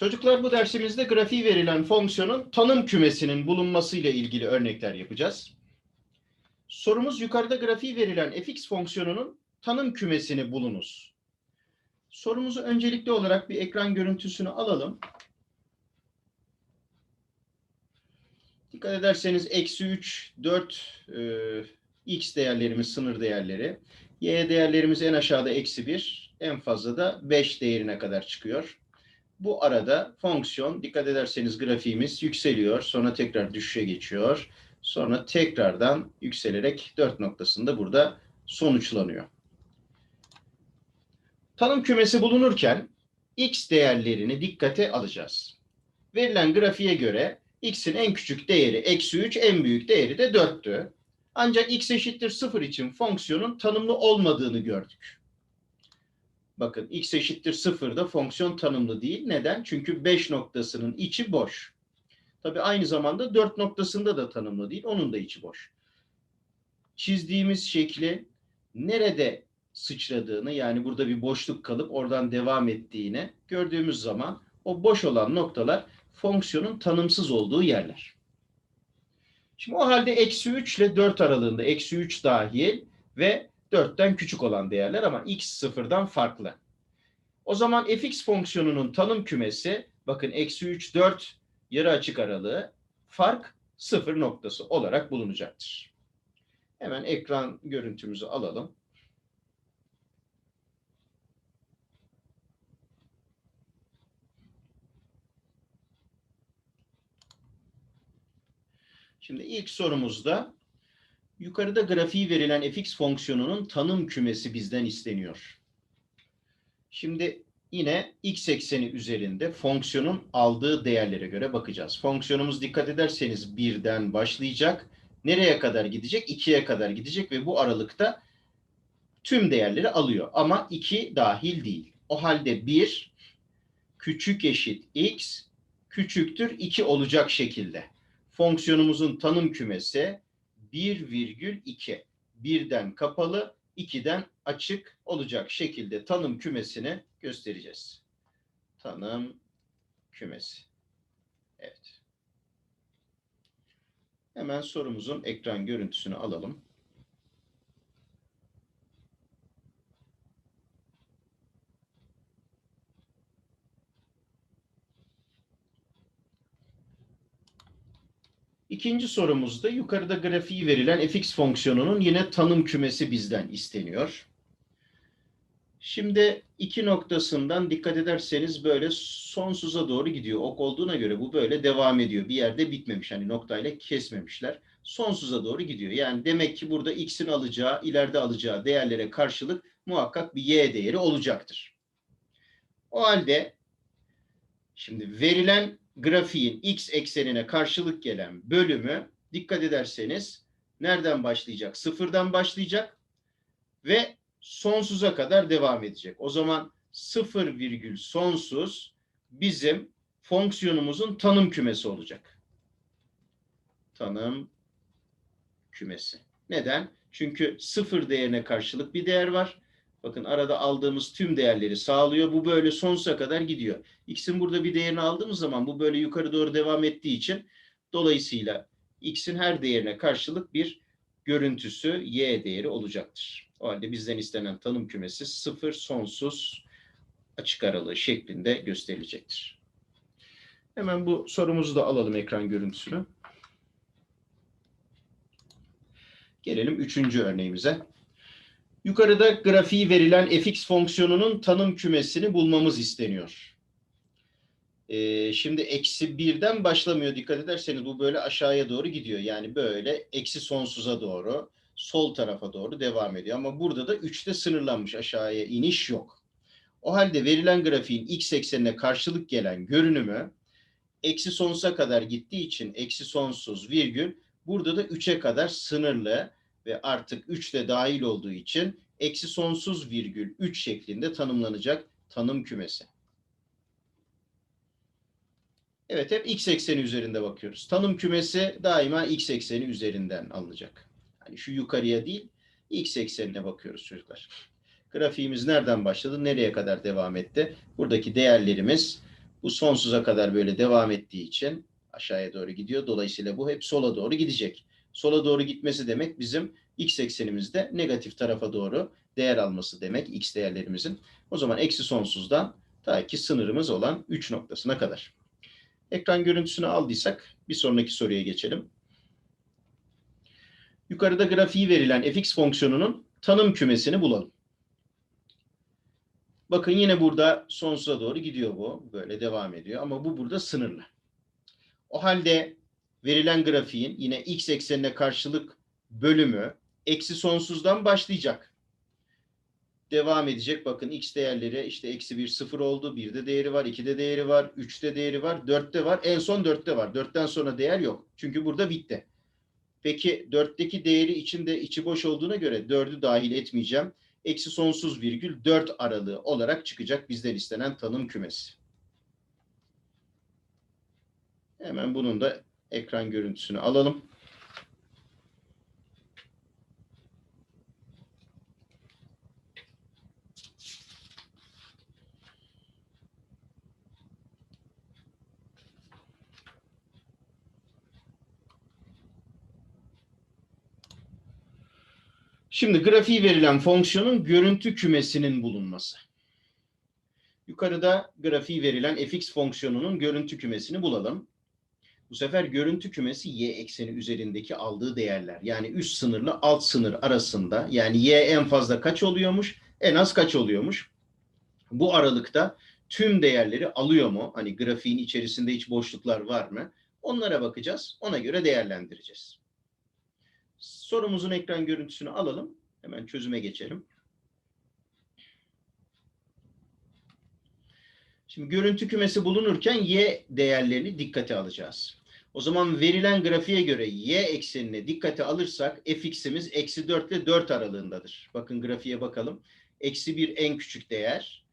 Çocuklar bu dersimizde grafiği verilen fonksiyonun tanım kümesinin bulunması ile ilgili örnekler yapacağız. Sorumuz yukarıda grafiği verilen fx fonksiyonunun tanım kümesini bulunuz. Sorumuzu öncelikli olarak bir ekran görüntüsünü alalım. Dikkat ederseniz eksi 3, 4 e, x değerlerimiz sınır değerleri. Y değerlerimiz en aşağıda eksi 1, en fazla da 5 değerine kadar çıkıyor. Bu arada fonksiyon dikkat ederseniz grafiğimiz yükseliyor. Sonra tekrar düşüşe geçiyor. Sonra tekrardan yükselerek 4 noktasında burada sonuçlanıyor. Tanım kümesi bulunurken x değerlerini dikkate alacağız. Verilen grafiğe göre x'in en küçük değeri eksi 3, en büyük değeri de 4'tü. Ancak x eşittir 0 için fonksiyonun tanımlı olmadığını gördük. Bakın x eşittir 0'da fonksiyon tanımlı değil. Neden? Çünkü 5 noktasının içi boş. Tabii aynı zamanda 4 noktasında da tanımlı değil. Onun da içi boş. Çizdiğimiz şekli nerede sıçradığını yani burada bir boşluk kalıp oradan devam ettiğini gördüğümüz zaman o boş olan noktalar fonksiyonun tanımsız olduğu yerler. Şimdi o halde eksi 3 ile 4 aralığında eksi 3 dahil ve 4'ten küçük olan değerler ama x sıfırdan farklı. O zaman fx fonksiyonunun tanım kümesi bakın eksi 3 4 yarı açık aralığı fark sıfır noktası olarak bulunacaktır. Hemen ekran görüntümüzü alalım. Şimdi ilk sorumuzda yukarıda grafiği verilen fx fonksiyonunun tanım kümesi bizden isteniyor. Şimdi yine x ekseni üzerinde fonksiyonun aldığı değerlere göre bakacağız. Fonksiyonumuz dikkat ederseniz birden başlayacak. Nereye kadar gidecek? 2'ye kadar gidecek ve bu aralıkta tüm değerleri alıyor. Ama 2 dahil değil. O halde 1 küçük eşit x küçüktür 2 olacak şekilde. Fonksiyonumuzun tanım kümesi 1,2. Birden kapalı, 2'den açık olacak şekilde tanım kümesini göstereceğiz. Tanım kümesi. Evet. Hemen sorumuzun ekran görüntüsünü alalım. İkinci sorumuzda yukarıda grafiği verilen fx fonksiyonunun yine tanım kümesi bizden isteniyor. Şimdi iki noktasından dikkat ederseniz böyle sonsuza doğru gidiyor. Ok olduğuna göre bu böyle devam ediyor. Bir yerde bitmemiş. Hani noktayla kesmemişler. Sonsuza doğru gidiyor. Yani demek ki burada x'in alacağı, ileride alacağı değerlere karşılık muhakkak bir y değeri olacaktır. O halde şimdi verilen grafiğin x eksenine karşılık gelen bölümü dikkat ederseniz nereden başlayacak? Sıfırdan başlayacak ve sonsuza kadar devam edecek. O zaman sıfır virgül sonsuz bizim fonksiyonumuzun tanım kümesi olacak. Tanım kümesi. Neden? Çünkü sıfır değerine karşılık bir değer var. Bakın arada aldığımız tüm değerleri sağlıyor. Bu böyle sonsuza kadar gidiyor. X'in burada bir değerini aldığımız zaman bu böyle yukarı doğru devam ettiği için dolayısıyla X'in her değerine karşılık bir görüntüsü Y değeri olacaktır. O halde bizden istenen tanım kümesi sıfır sonsuz açık aralığı şeklinde gösterilecektir. Hemen bu sorumuzu da alalım ekran görüntüsünü. Gelelim üçüncü örneğimize. Yukarıda grafiği verilen fx fonksiyonunun tanım kümesini bulmamız isteniyor. Ee, şimdi eksi birden başlamıyor dikkat ederseniz bu böyle aşağıya doğru gidiyor. Yani böyle eksi sonsuza doğru sol tarafa doğru devam ediyor. Ama burada da 3'te sınırlanmış aşağıya iniş yok. O halde verilen grafiğin x eksenine karşılık gelen görünümü eksi sonsuza kadar gittiği için eksi sonsuz virgül burada da 3'e kadar sınırlı ve artık 3 de dahil olduğu için eksi sonsuz virgül 3 şeklinde tanımlanacak tanım kümesi. Evet hep x ekseni üzerinde bakıyoruz. Tanım kümesi daima x ekseni üzerinden alınacak. Yani şu yukarıya değil x eksenine bakıyoruz çocuklar. Grafiğimiz nereden başladı, nereye kadar devam etti? Buradaki değerlerimiz Bu sonsuza kadar böyle devam ettiği için aşağıya doğru gidiyor. Dolayısıyla bu hep sola doğru gidecek. Sola doğru gitmesi demek bizim x eksenimizde negatif tarafa doğru değer alması demek x değerlerimizin. O zaman eksi sonsuzdan ta ki sınırımız olan 3 noktasına kadar. Ekran görüntüsünü aldıysak bir sonraki soruya geçelim. Yukarıda grafiği verilen fx fonksiyonunun tanım kümesini bulalım. Bakın yine burada sonsuza doğru gidiyor bu. Böyle devam ediyor ama bu burada sınırlı. O halde verilen grafiğin yine x eksenine karşılık bölümü eksi sonsuzdan başlayacak. Devam edecek. Bakın x değerleri işte eksi 1 sıfır oldu. 1'de değeri var, 2'de değeri var, 3'te değeri var, 4'te var. En son 4'te var. 4'ten sonra değer yok. Çünkü burada bitti. Peki 4'teki değeri içinde içi boş olduğuna göre 4'ü dahil etmeyeceğim. Eksi sonsuz virgül 4 aralığı olarak çıkacak bizden istenen tanım kümesi. Hemen bunun da ekran görüntüsünü alalım. Şimdi grafiği verilen fonksiyonun görüntü kümesinin bulunması. Yukarıda grafiği verilen fx fonksiyonunun görüntü kümesini bulalım. Bu sefer görüntü kümesi y ekseni üzerindeki aldığı değerler. Yani üst sınırla alt sınır arasında yani y en fazla kaç oluyormuş, en az kaç oluyormuş. Bu aralıkta tüm değerleri alıyor mu? Hani grafiğin içerisinde hiç boşluklar var mı? Onlara bakacağız. Ona göre değerlendireceğiz. Sorumuzun ekran görüntüsünü alalım. Hemen çözüme geçelim. Şimdi görüntü kümesi bulunurken y değerlerini dikkate alacağız. O zaman verilen grafiğe göre y eksenine dikkate alırsak fx'imiz eksi 4 ile 4 aralığındadır. Bakın grafiğe bakalım. Eksi 1 en küçük değer.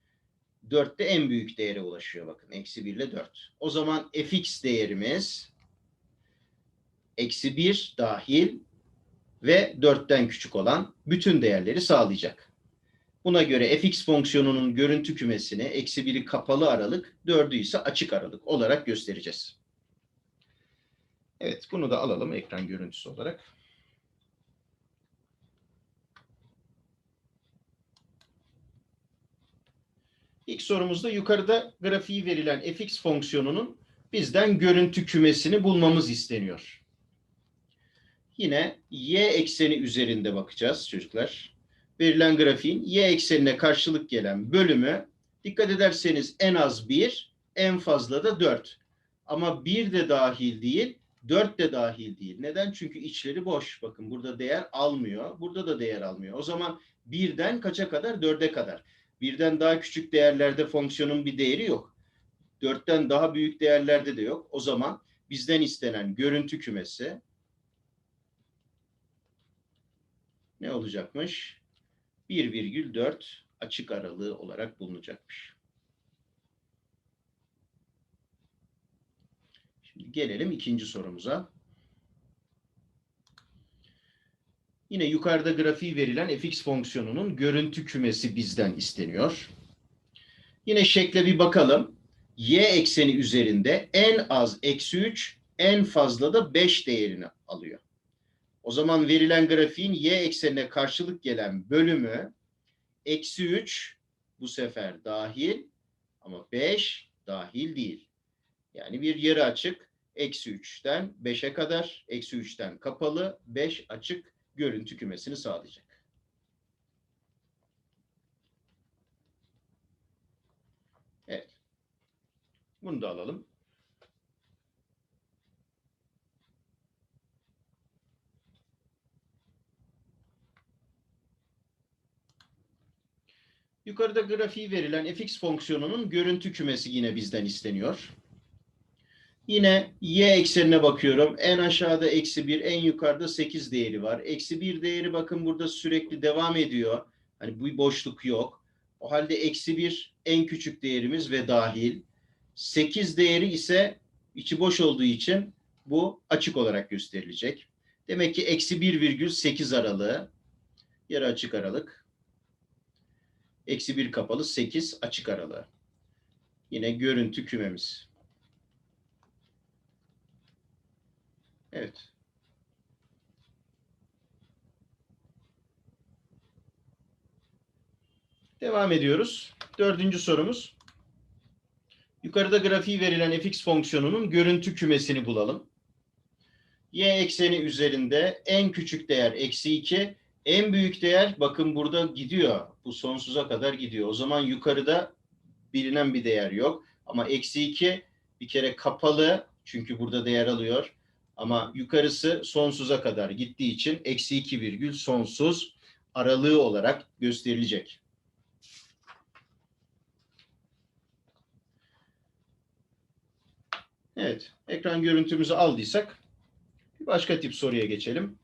4 de en büyük değere ulaşıyor bakın. Eksi 1 ile 4. O zaman fx değerimiz eksi 1 dahil ve 4'ten küçük olan bütün değerleri sağlayacak. Buna göre fx fonksiyonunun görüntü kümesini eksi 1'i kapalı aralık, 4'ü ise açık aralık olarak göstereceğiz. Evet, bunu da alalım ekran görüntüsü olarak. İlk sorumuzda yukarıda grafiği verilen fx fonksiyonunun bizden görüntü kümesini bulmamız isteniyor. Yine y ekseni üzerinde bakacağız çocuklar. Verilen grafiğin y eksenine karşılık gelen bölümü dikkat ederseniz en az 1, en fazla da 4. Ama 1 de dahil değil, 4 de dahil değil. Neden? Çünkü içleri boş. Bakın burada değer almıyor. Burada da değer almıyor. O zaman 1'den kaça kadar? 4'e kadar. 1'den daha küçük değerlerde fonksiyonun bir değeri yok. 4'ten daha büyük değerlerde de yok. O zaman bizden istenen görüntü kümesi ne olacakmış? 1,4 açık aralığı olarak bulunacakmış. Gelelim ikinci sorumuza. Yine yukarıda grafiği verilen fx fonksiyonunun görüntü kümesi bizden isteniyor. Yine şekle bir bakalım. Y ekseni üzerinde en az eksi 3, en fazla da 5 değerini alıyor. O zaman verilen grafiğin y eksenine karşılık gelen bölümü eksi 3 bu sefer dahil ama 5 dahil değil. Yani bir yarı açık eksi 3'ten 5'e kadar eksi 3'ten kapalı 5 açık görüntü kümesini sağlayacak. Evet. Bunu da alalım. Yukarıda grafiği verilen fx fonksiyonunun görüntü kümesi yine bizden isteniyor. Yine y eksenine bakıyorum. En aşağıda eksi 1, en yukarıda 8 değeri var. Eksi 1 değeri bakın burada sürekli devam ediyor. Hani bu boşluk yok. O halde eksi 1 en küçük değerimiz ve dahil. 8 değeri ise içi boş olduğu için bu açık olarak gösterilecek. Demek ki eksi 1,8 aralığı yarı açık aralık. Eksi 1 kapalı 8 açık aralığı. Yine görüntü kümemiz. Evet. Devam ediyoruz. Dördüncü sorumuz. Yukarıda grafiği verilen fx fonksiyonunun görüntü kümesini bulalım. Y ekseni üzerinde en küçük değer eksi 2, en büyük değer bakın burada gidiyor. Bu sonsuza kadar gidiyor. O zaman yukarıda bilinen bir değer yok. Ama eksi 2 bir kere kapalı çünkü burada değer alıyor. Ama yukarısı sonsuza kadar gittiği için eksi 2 virgül sonsuz aralığı olarak gösterilecek. Evet, ekran görüntümüzü aldıysak bir başka tip soruya geçelim.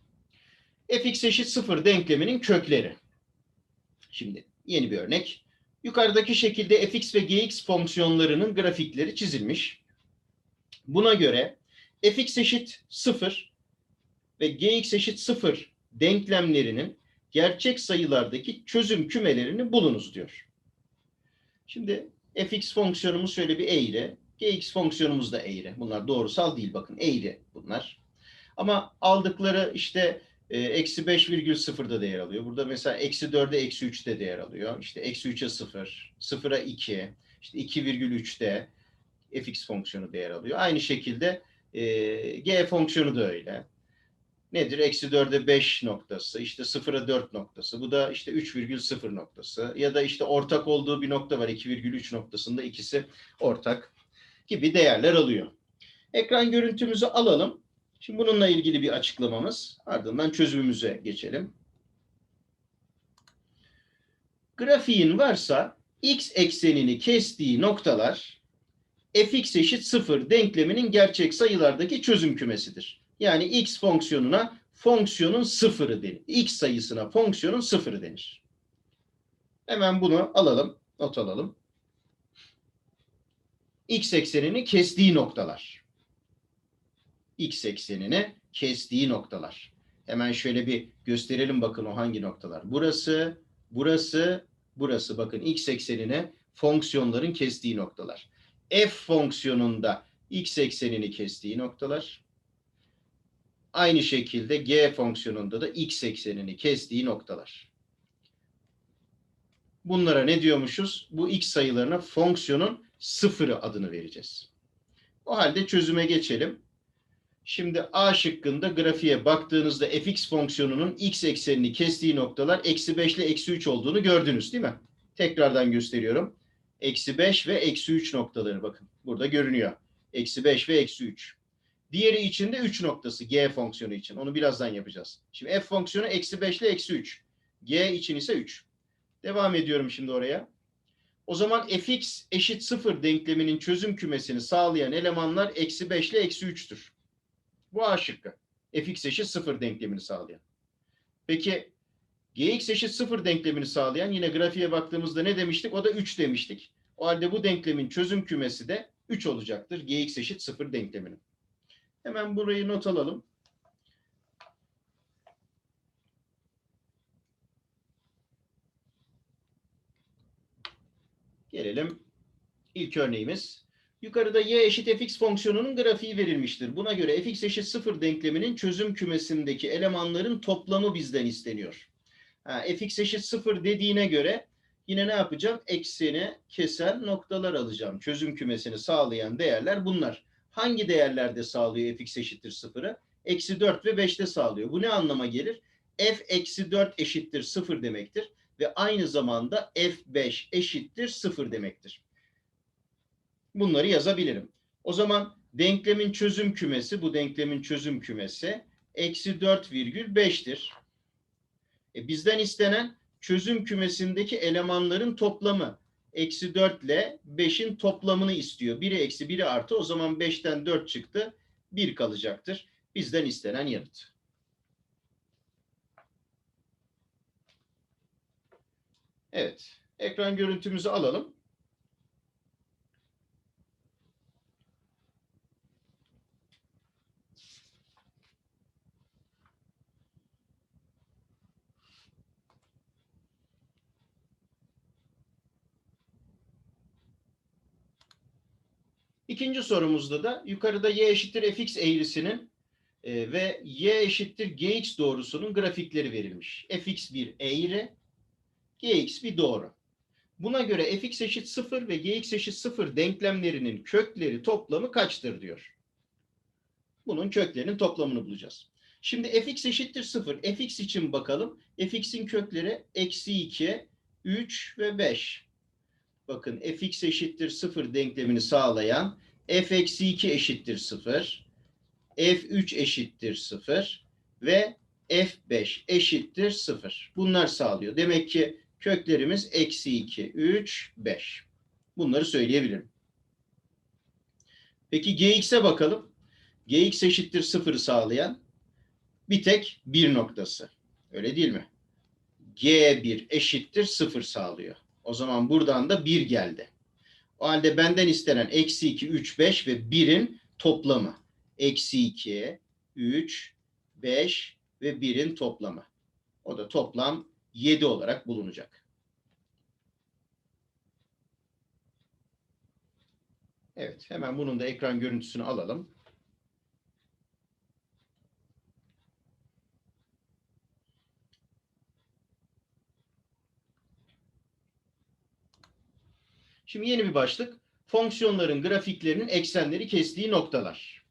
fx eşit 0 denkleminin kökleri. Şimdi yeni bir örnek. Yukarıdaki şekilde fx ve gx fonksiyonlarının grafikleri çizilmiş. Buna göre fx eşit 0 ve gx eşit 0 denklemlerinin gerçek sayılardaki çözüm kümelerini bulunuz diyor. Şimdi fx fonksiyonumuz şöyle bir eğri, gx fonksiyonumuz da eğri. Bunlar doğrusal değil bakın eğri bunlar. Ama aldıkları işte e, eksi 5,0'da değer alıyor. Burada mesela eksi 4'e eksi 3'te değer alıyor. İşte eksi 3'e 0, 0'a 2, işte 2,3'te fx fonksiyonu değer alıyor. Aynı şekilde e, g fonksiyonu da öyle. Nedir? Eksi 4'e 5 noktası, işte 0'a 4 noktası. Bu da işte 3,0 noktası. Ya da işte ortak olduğu bir nokta var. 2,3 noktasında ikisi ortak gibi değerler alıyor. Ekran görüntümüzü alalım. Şimdi bununla ilgili bir açıklamamız. Ardından çözümümüze geçelim. Grafiğin varsa x eksenini kestiği noktalar fx eşit 0 denkleminin gerçek sayılardaki çözüm kümesidir. Yani x fonksiyonuna fonksiyonun sıfırı denir. x sayısına fonksiyonun sıfırı denir. Hemen bunu alalım, not alalım. x eksenini kestiği noktalar. x eksenini kestiği noktalar. Hemen şöyle bir gösterelim bakın o hangi noktalar. Burası, burası, burası. Bakın x eksenine fonksiyonların kestiği noktalar. F fonksiyonunda x eksenini kestiği noktalar. Aynı şekilde g fonksiyonunda da x eksenini kestiği noktalar. Bunlara ne diyormuşuz? Bu x sayılarına fonksiyonun sıfırı adını vereceğiz. O halde çözüme geçelim. Şimdi A şıkkında grafiğe baktığınızda fx fonksiyonunun x eksenini kestiği noktalar eksi 5 ile eksi 3 olduğunu gördünüz değil mi? Tekrardan gösteriyorum. Eksi 5 ve eksi 3 noktaları bakın. Burada görünüyor. Eksi 5 ve eksi 3. Diğeri için de 3 noktası g fonksiyonu için. Onu birazdan yapacağız. Şimdi f fonksiyonu eksi 5 ile eksi 3. g için ise 3. Devam ediyorum şimdi oraya. O zaman fx eşit 0 denkleminin çözüm kümesini sağlayan elemanlar eksi 5 ile eksi 3'tür. Bu A şıkkı. fx eşit 0 denklemini sağlayan. Peki gx eşit 0 denklemini sağlayan yine grafiğe baktığımızda ne demiştik? O da 3 demiştik. O halde bu denklemin çözüm kümesi de 3 olacaktır. gx eşit 0 denkleminin. Hemen burayı not alalım. Gelelim ilk örneğimiz. Yukarıda y eşit fx fonksiyonunun grafiği verilmiştir. Buna göre fx eşit 0 denkleminin çözüm kümesindeki elemanların toplamı bizden isteniyor. Ha, fx eşit 0 dediğine göre yine ne yapacağım? Ekseni kesen noktalar alacağım. Çözüm kümesini sağlayan değerler bunlar. Hangi değerlerde sağlıyor fx eşittir 0'ı? Eksi 4 ve 5'te sağlıyor. Bu ne anlama gelir? f eksi 4 eşittir 0 demektir. Ve aynı zamanda f5 eşittir 0 demektir. Bunları yazabilirim. O zaman denklemin çözüm kümesi, bu denklemin çözüm kümesi eksi 4,5'tir. E bizden istenen çözüm kümesindeki elemanların toplamı. Eksi 4 ile 5'in toplamını istiyor. Biri eksi biri artı o zaman 5'ten 4 çıktı. 1 kalacaktır. Bizden istenen yanıt. Evet. Ekran görüntümüzü alalım. İkinci sorumuzda da yukarıda y eşittir fx eğrisinin e, ve y eşittir gx doğrusunun grafikleri verilmiş. fx bir eğri, gx bir doğru. Buna göre fx eşit 0 ve gx eşit 0 denklemlerinin kökleri toplamı kaçtır diyor. Bunun köklerinin toplamını bulacağız. Şimdi fx eşittir 0. fx için bakalım. fx'in kökleri eksi 2, 3 ve 5. Bakın fx eşittir 0 denklemini sağlayan f eksi 2 eşittir 0, f3 eşittir 0 ve f5 eşittir 0. Bunlar sağlıyor. Demek ki köklerimiz eksi 2, 3, 5. Bunları söyleyebilirim. Peki gx'e bakalım. gx eşittir 0'ı sağlayan bir tek bir noktası. Öyle değil mi? g1 eşittir 0 sağlıyor. O zaman buradan da 1 geldi. O halde benden istenen eksi 2, 3, 5 ve 1'in toplamı. Eksi 2, 3, 5 ve 1'in toplamı. O da toplam 7 olarak bulunacak. Evet, hemen bunun da ekran görüntüsünü alalım. Şimdi yeni bir başlık. Fonksiyonların grafiklerinin eksenleri kestiği noktalar.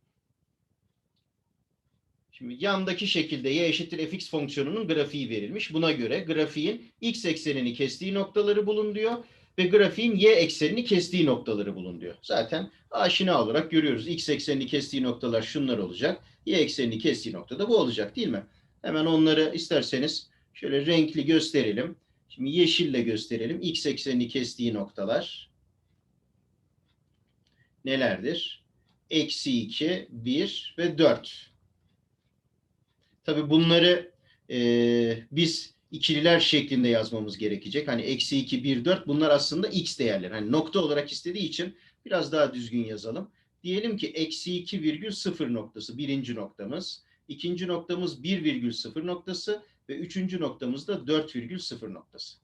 Şimdi yandaki şekilde y eşittir fx fonksiyonunun grafiği verilmiş. Buna göre grafiğin x eksenini kestiği noktaları bulun diyor ve grafiğin y eksenini kestiği noktaları bulun diyor. Zaten aşina olarak görüyoruz. X eksenini kestiği noktalar şunlar olacak. Y eksenini kestiği nokta da bu olacak değil mi? Hemen onları isterseniz şöyle renkli gösterelim. Şimdi yeşille gösterelim. X eksenini kestiği noktalar nelerdir? Eksi 2, 1 ve 4. Tabii bunları e, biz ikililer şeklinde yazmamız gerekecek. Hani eksi 2, 1, 4 bunlar aslında x değerler. Hani nokta olarak istediği için biraz daha düzgün yazalım. Diyelim ki eksi 2 virgül 0 noktası birinci noktamız. ikinci noktamız 1 virgül 0 noktası ve üçüncü noktamız da 4 virgül 0 noktası.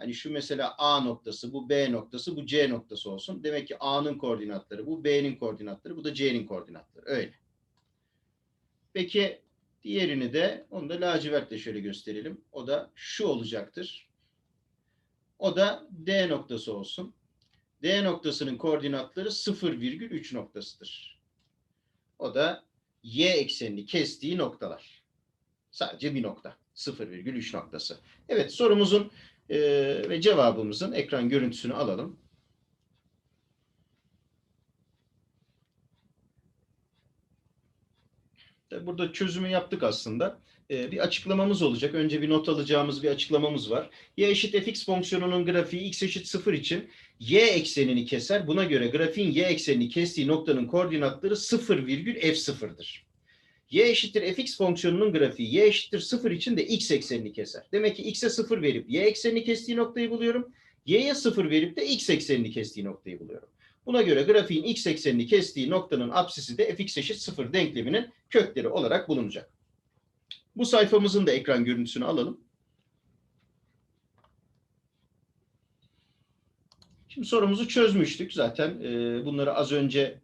Hani şu mesela A noktası, bu B noktası, bu C noktası olsun. Demek ki A'nın koordinatları, bu B'nin koordinatları, bu da C'nin koordinatları. Öyle. Peki diğerini de onu da lacivertle şöyle gösterelim. O da şu olacaktır. O da D noktası olsun. D noktasının koordinatları 0,3 noktasıdır. O da Y eksenini kestiği noktalar. Sadece bir nokta. 0,3 noktası. Evet sorumuzun ee, ve cevabımızın ekran görüntüsünü alalım. Burada çözümü yaptık aslında. Ee, bir açıklamamız olacak. Önce bir not alacağımız bir açıklamamız var. Y eşit fx fonksiyonunun grafiği x eşit 0 için y eksenini keser. Buna göre grafiğin y eksenini kestiği noktanın koordinatları 0,f0'dır y eşittir fx fonksiyonunun grafiği y eşittir 0 için de x eksenini keser. Demek ki x'e 0 verip y eksenini kestiği noktayı buluyorum. y'ye 0 verip de x eksenini kestiği noktayı buluyorum. Buna göre grafiğin x eksenini kestiği noktanın apsisi de fx eşit 0 denkleminin kökleri olarak bulunacak. Bu sayfamızın da ekran görüntüsünü alalım. Şimdi sorumuzu çözmüştük. Zaten e, bunları az önce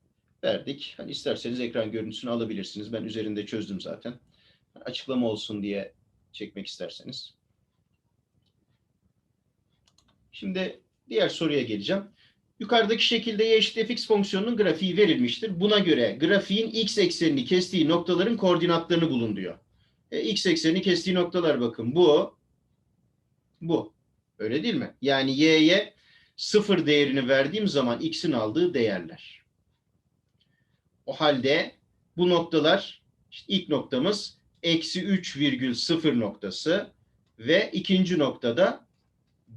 verdik. Hani isterseniz ekran görüntüsünü alabilirsiniz. Ben üzerinde çözdüm zaten. Açıklama olsun diye çekmek isterseniz. Şimdi diğer soruya geleceğim. Yukarıdaki şekilde y eşit fx fonksiyonunun grafiği verilmiştir. Buna göre grafiğin x eksenini kestiği noktaların koordinatlarını bulun diyor. E, x eksenini kestiği noktalar bakın bu, bu. Öyle değil mi? Yani y'ye sıfır değerini verdiğim zaman x'in aldığı değerler. O halde bu noktalar işte ilk noktamız eksi 3 virgül 0 noktası ve ikinci noktada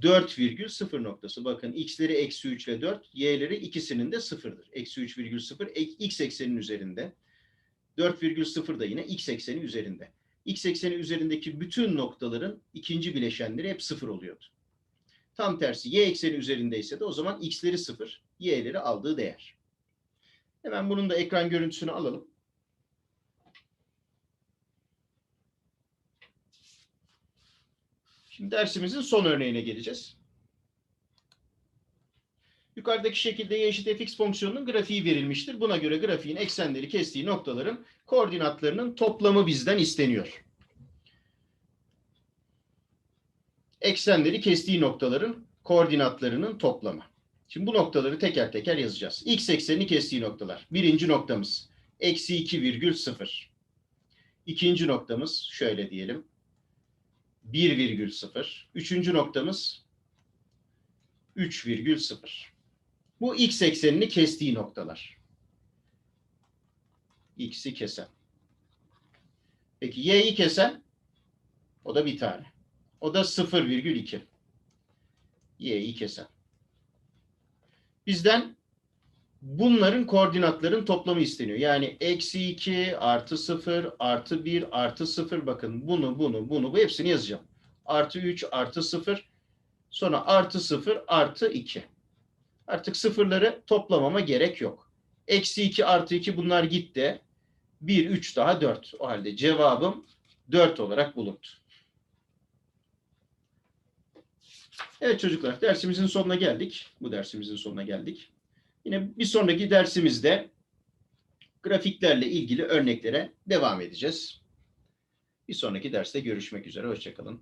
4 virgül 0 noktası. Bakın x'leri eksi 3 ve 4, y'leri ikisinin de sıfırdır. Eksi 3 virgül 0 x eksenin üzerinde. 4 virgül 0 da yine x ekseni üzerinde. X ekseni üzerindeki bütün noktaların ikinci bileşenleri hep sıfır oluyordu. Tam tersi y ekseni üzerindeyse de o zaman x'leri sıfır, y'leri aldığı değer. Hemen bunun da ekran görüntüsünü alalım. Şimdi dersimizin son örneğine geleceğiz. Yukarıdaki şekilde y eşit fx fonksiyonunun grafiği verilmiştir. Buna göre grafiğin eksenleri kestiği noktaların koordinatlarının toplamı bizden isteniyor. Eksenleri kestiği noktaların koordinatlarının toplamı. Şimdi bu noktaları teker teker yazacağız. X eksenini kestiği noktalar. Birinci noktamız eksi 2 virgül 0. İkinci noktamız şöyle diyelim. 1 virgül 0. Üçüncü noktamız 3 virgül 0. Bu x eksenini kestiği noktalar. X'i kesen. Peki y'yi kesen? O da bir tane. O da 0,2. Y'yi kesen. Bizden bunların koordinatların toplamı isteniyor. Yani eksi 2 artı 0 artı 1 artı 0 bakın bunu bunu bunu bu hepsini yazacağım. Artı 3 artı 0 sonra artı 0 artı 2. Artık sıfırları toplamama gerek yok. Eksi 2 artı 2 bunlar gitti. 1, 3 daha 4. O halde cevabım 4 olarak bulundu. Evet çocuklar dersimizin sonuna geldik. Bu dersimizin sonuna geldik. Yine bir sonraki dersimizde grafiklerle ilgili örneklere devam edeceğiz. Bir sonraki derste görüşmek üzere. Hoşçakalın.